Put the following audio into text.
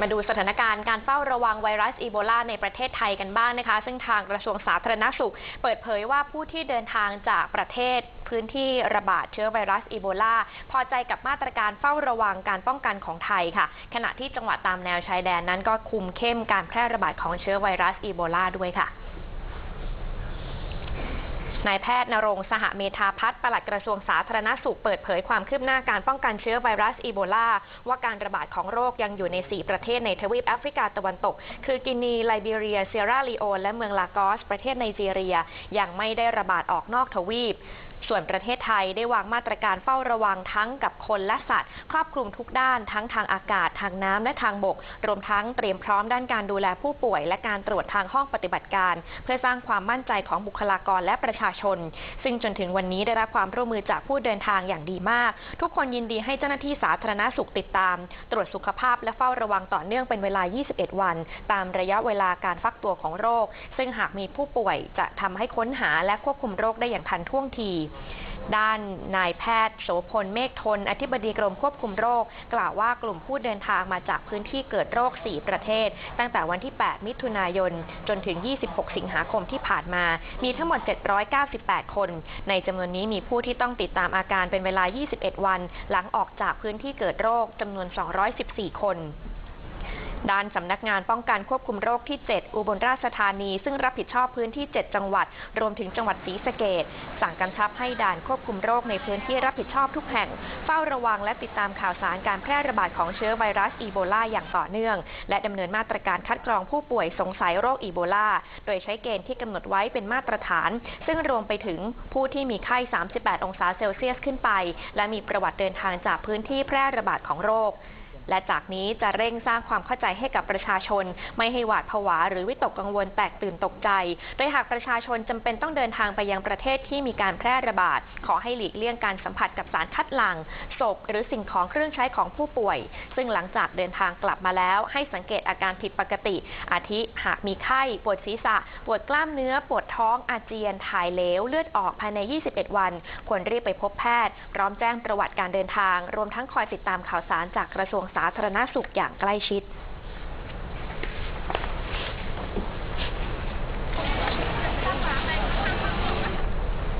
มาดูสถานการณ์การเฝ้าระวังไวรัสอีโบลาในประเทศไทยกันบ้างนะคะ ซึ่งทางกระทรวงสาธารณสุข เปิดเผยว่าผู้ที่เดินทางจากประเทศพื้นที่ระบาดเชื้อไวรัสอีโบลาพอใจกับมาตรการเฝ้าระวังการป้องกันของไทยค่ะ ขณะที่จังหวัดตามแนวชายแดนนั้นก็คุมเข้มการแพร่ระบาดของเชื้อไวรัสอีโบลาด้วยค่ะ นายแพทย์นรงสหเมธาพัฒน์ปลัดกระทรวงสาธารณสุขเปิดเผยความคืบหน้าการป้องกันเชื้อไวรัสอีโบลา ว่าการระบาดของโรคยังอยู่ใน 4 ประเทศในทวีปแอฟริกาตะวันตก คือกินี ไลบีเรีย เซียราลีโอน และเมืองลากอส ประเทศไนจีเรีย ยังไม่ได้ระบาดออกนอกทวีปส่วนประเทศไทยได้วางมาตรการเฝ้าระวังทั้งกับคนและสัตว์ ครอบคลุมทุกด้านทั้งทางอากาศทางน้ำและทางบก รวมทั้งเตรียมพร้อมด้านการดูแลผู้ป่วย และการตรวจทางห้องปฏิบัติการ เพื่อสร้างความมั่นใจของบุคลากรและประชาชน ซึ่งจนถึงวันนี้ได้รับความร่วมมือจากผู้เดินทางอย่างดีมาก ทุกคนยินดีให้เจ้าหน้าที่สาธารณสุขติดตาม ตรวจสุขภาพและเฝ้าระวังต่อเนื่องเป็นเวลา 21 วัน ตามระยะเวลาการฟักตัวของโรค ซึ่งหากมีผู้ป่วยจะทำให้ค้นหาและควบคุมโรคได้อย่างทันท่วงทีด้านนายแพทย์โสพลเมฆทน อธิบดีกรมควบคุมโรค กล่าวว่ากลุ่มผู้เดินทางมาจากพื้นที่เกิดโรค 4 ประเทศ ตั้งแต่วันที่ 8 มิถุนายน จนถึง 26 สิงหาคมที่ผ่านมา มีทั้งหมด 798 คน ในจำนวนนี้มีผู้ที่ต้องติดตามอาการเป็นเวลา 21 วัน หลังออกจากพื้นที่เกิดโรคจำนวน 214 คน ด้านสำนักงานป้องกันควบคุมโรคที่ 7 อุบลราชธานี ซึ่งรับผิดชอบพื้นที่ 7 จังหวัด รวมถึงจังหวัดศรีสะเกดสั่งกำชับให้ด่านควบคุมโรคในพื้นที่รับผิดชอบทุกแห่ง เฝ้าระวังและติดตามข่าวสารการแพร่ระบาดของเชื้อไวรัสอีโบลาอย่างต่อเนื่อง และดำเนินมาตรการคัดกรองผู้ป่วยสงสัยโรคอีโบลา โดยใช้เกณฑ์ที่กำหนดไว้เป็นมาตรฐาน ซึ่งรวมไปถึงผู้ที่มีไข้ 38 องศาเซลเซียสขึ้นไป และมีประวัติเดินทางจากพื้นที่แพร่ระบาดของโรค และจากนี้จะเร่งสร้างความเข้าใจให้กับประชาชน ไม่ให้หวาดผวา หรือวิตกกังวลแตกตื่นตกใจ โดยหากประชาชนจำเป็นต้องเดินทางไปยังประเทศที่มีการแพร่ระบาด ขอให้หลีกเลี่ยงการสัมผัสกับสารคัดหลั่งศพ หรือสิ่งของเครื่องใช้ของผู้ป่วย ซึ่งหลังจากเดินทางกลับมาแล้ว ให้สังเกตอาการผิดปกติ อาทิหากมีไข้ปวดศีรษะ ปวดกล้ามเนื้อ ปวดท้องอาเจียน ถ่ายเหลว เลือดออกภายใน 21 วัน ควรรีบไปพบแพทย์ พร้อมแจ้งประวัติการเดินทาง รวมทั้งคอยติดตามข่าวสารจากกระทรวงสาธารณสุขอย่างใกล้ชิด